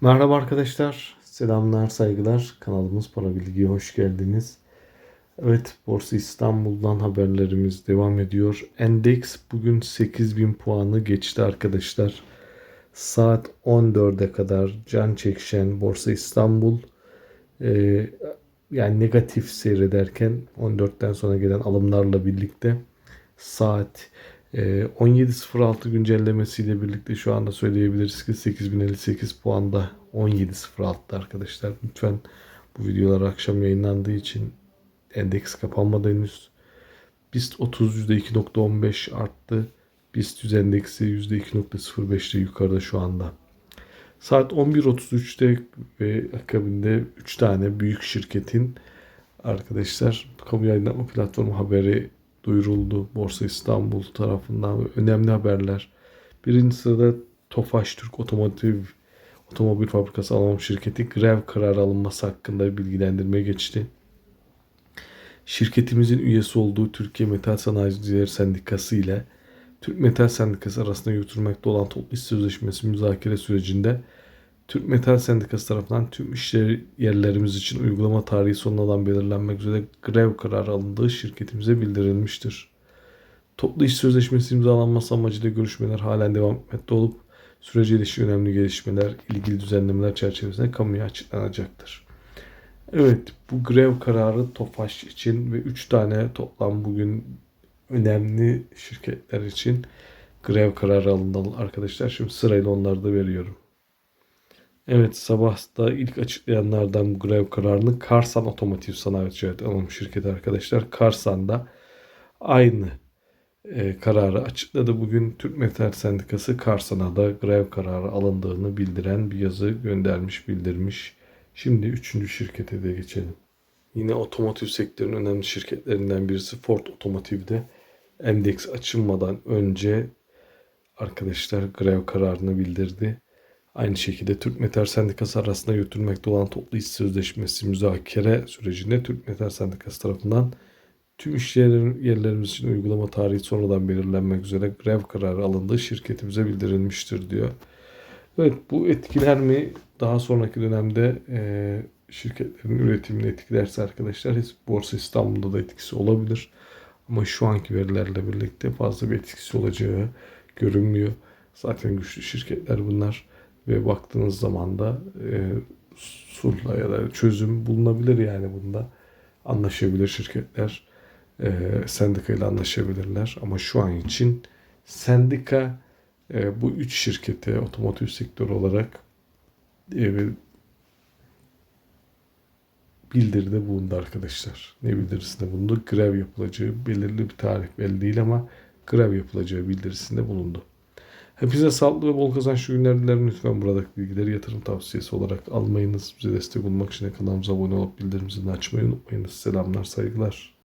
Merhaba arkadaşlar, selamlar, saygılar. Kanalımız Para Bilgi'ye hoş geldiniz. Evet, Borsa İstanbul'dan haberlerimiz devam ediyor. Endeks bugün 8000 puanı geçti arkadaşlar. Saat 14'e kadar can çekişen Borsa İstanbul e, yani negatif seyrederken 14'ten sonra gelen alımlarla birlikte saat 17.06 güncellemesiyle birlikte şu anda söyleyebiliriz ki 8058 puanda 17.06'da arkadaşlar. Lütfen bu videolar akşam yayınlandığı için endeks kapanmadı henüz. BIST 30 %2.15 arttı. BIST 100 endeksi %2.05'te yukarıda şu anda. Saat 11.33'te ve akabinde 3 tane büyük şirketin arkadaşlar kamu yayınlatma platformu haberi duyuruldu Borsa İstanbul tarafından önemli haberler. Birinci sırada Tofaş Türk Otomotiv Otomobil Fabrikası Alım Şirketi grev kararı alınması hakkında bilgilendirme geçti. Şirketimizin üyesi olduğu Türkiye Metal Sanayicileri Sendikası ile Türk Metal Sendikası arasında yürütülmekte olan toplu iş sözleşmesi müzakere sürecinde Türk Metal Sendikası tarafından tüm iş yerlerimiz için uygulama tarihi sonradan belirlenmek üzere grev kararı alındığı şirketimize bildirilmiştir. Toplu iş sözleşmesi imzalanması amacıyla görüşmeler halen devam etmekte olup sürece ilişkin önemli gelişmeler, ilgili düzenlemeler çerçevesinde kamuya açıklanacaktır. Evet bu grev kararı TOFAŞ için ve 3 tane toplam bugün önemli şirketler için grev kararı alındı arkadaşlar. Şimdi sırayla onları da veriyorum. Evet sabahta ilk açıklayanlardan bu grev kararını Karsan Otomotiv Sanayi Ticaret Anonim Şirketi arkadaşlar. Karsan'da aynı e, kararı açıkladı. Bugün Türk Metal Sendikası Karsan'a da grev kararı alındığını bildiren bir yazı göndermiş, bildirmiş. Şimdi üçüncü şirkete de geçelim. Yine otomotiv sektörünün önemli şirketlerinden birisi Ford Otomotiv'de endeks açılmadan önce arkadaşlar grev kararını bildirdi. Aynı şekilde Türk Metal Sendikası arasında yürütülmekte olan toplu iş sözleşmesi müzakere sürecinde Türk Metal Sendikası tarafından tüm iş yerlerimiz için uygulama tarihi sonradan belirlenmek üzere grev kararı alındığı şirketimize bildirilmiştir diyor. Evet bu etkiler mi daha sonraki dönemde e, şirketlerin üretimini etkilerse arkadaşlar Borsa İstanbul'da da etkisi olabilir. Ama şu anki verilerle birlikte fazla bir etkisi olacağı görünmüyor. Zaten güçlü şirketler bunlar ve baktığınız zaman da e, sulhla ya da çözüm bulunabilir yani bunda anlaşabilir şirketler e, sendika ile anlaşabilirler ama şu an için sendika e, bu üç şirkete otomotiv sektörü olarak e, bildiride bulundu arkadaşlar. Ne bildirisinde bulundu? Grev yapılacağı belirli bir tarih belli değil ama grev yapılacağı bildirisinde bulundu. Hepinize sağlıklı ve bol kazançlı günler dilerim. Lütfen buradaki bilgileri yatırım tavsiyesi olarak almayınız. Bize destek olmak için kanalımıza abone olup bildirimimizi açmayı unutmayınız. Selamlar, saygılar.